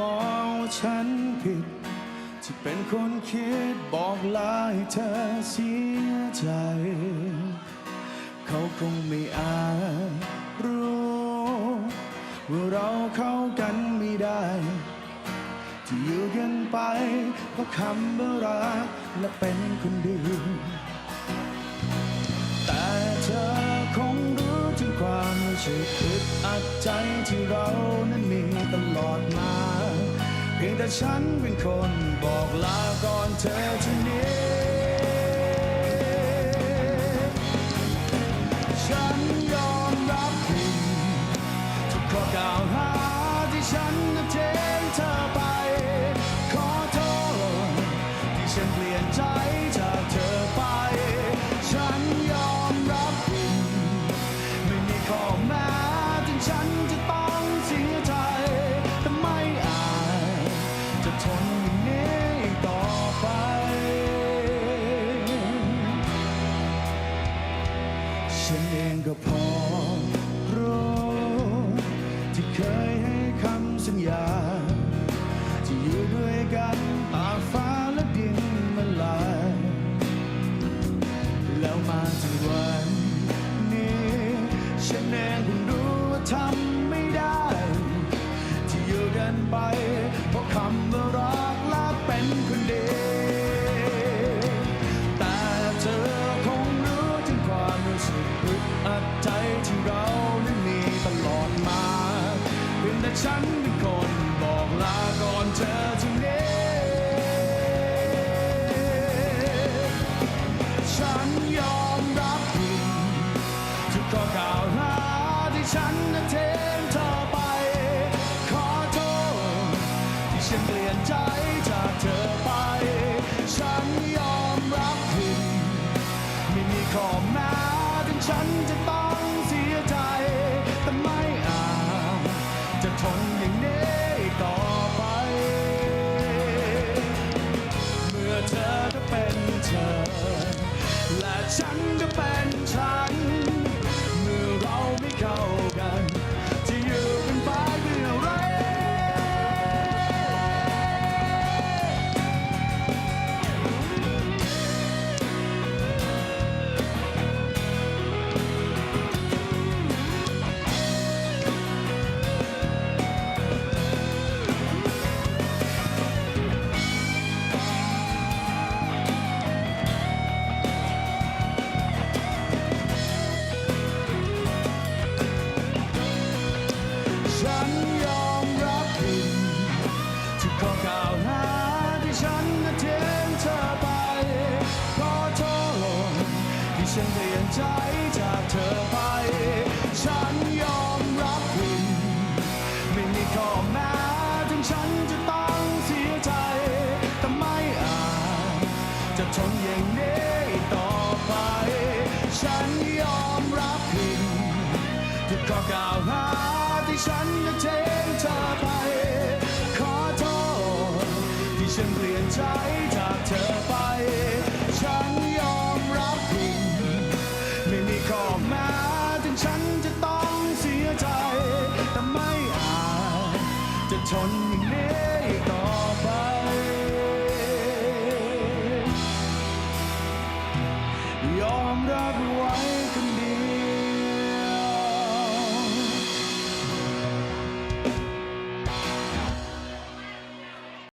มองฉันผิด ที่เป็นคนคิดบอกลาให้เธอเสียใจ เขาคงไม่อาจรู้ว่าเราเข้ากันไม่ได้ ที่อยู่กันไปเพราะคำว่ารักและเป็นคนดีแต่เธอคงรู้ถึงความรู้สึกอึดอัดใจที่เรานั้นมีตลอดมา พียงแต่ฉันเป็นคนบอกลาก่อนเธอทีนี้ฉันยอมรับผิดทุกข้อกล่าวหาที่ฉันนั้นเทงเธอไป ฉันเองก็พอรู้ที่เคยให้คำสัญญา ที่อยู่ด้วยกันตาฟ้าและดินมันลาย แล้วมาถึงวันนี้ ฉันเองเพิ่งรู้ว่าทำ หาที่ฉันนั้นเทงเธอไป ขอโทษ ที่ฉันเปลี่ยนใจจากเธอไป ฉันยอมรับผิดไม่มีข้อแม้ถึงฉันจะต้องเสียใจ แต่ไม่อาจจะทนอย่างนี้ต่อไป เมื่อเธอก็เป็นเธอ และฉันก็เป็นฉัน จะทนอย่างนี้ต่อไป ฉันยอมรับผิดทุกข้อกล่าวหาที่ฉันนั้นเทงเธอไป ขอโทษ ที่ฉันเปลี่ยนใจจากเธอไป ฉันยอมรับผิดไม่มีข้อแม้ถึงฉันจะต้องเสียใจ แต่ไม่อาจจะทนอย่างนี้ต่อไป